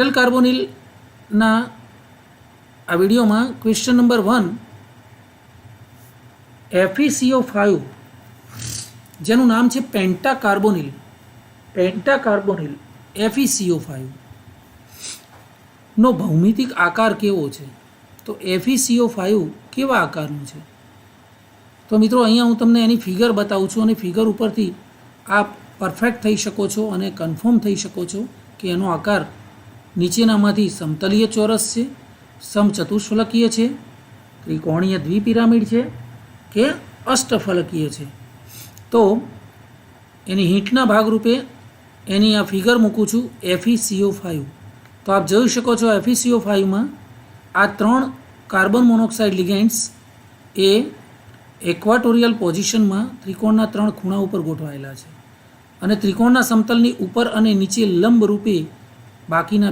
Metal કાર્બોનિલના આ વિડીયોમાં question number one F E C O five જેનું નામ છે penta carbonyl penta carbonyl F E C O five નો ભૌમિતિક આકાર કેવો છે? તો એફીસીઓ ફાઇવ કેવા આકારનું છે? તો મિત્રો, અહીંયા હું તમને એની ફિગર બતાવું છું અને ફિગર ઉપરથી આપ પરફેક્ટ થઈ શકો છો અને કન્ફર્મ થઈ શકો છો કે એનો આકાર નીચેનામાંથી સમતલીય ચોરસ છે, સમચતુષ્ફલકીય છે, ત્રિકોણીય દ્વિપિરામિડ છે કે અષ્ટફલકીય છે. તો એની હિંટના ભાગરૂપે એની આ ફિગર મૂકું છું એફઈસીઓ ફાઇવ તો આપ જોઈ શકો છો એફીસીઓ ફાઇવમાં આ ત્રણ કાર્બન મોનોક્સાઇડ લિગેન્ડ્સ એ એક્વાટોરિયલ પોઝિશનમાં ત્રિકોણના ત્રણ ખૂણા ઉપર ગોઠવાયેલા છે. અને ત્રિકોણના સમતલની ઉપર અને નીચે લંબ રૂપે બાકીના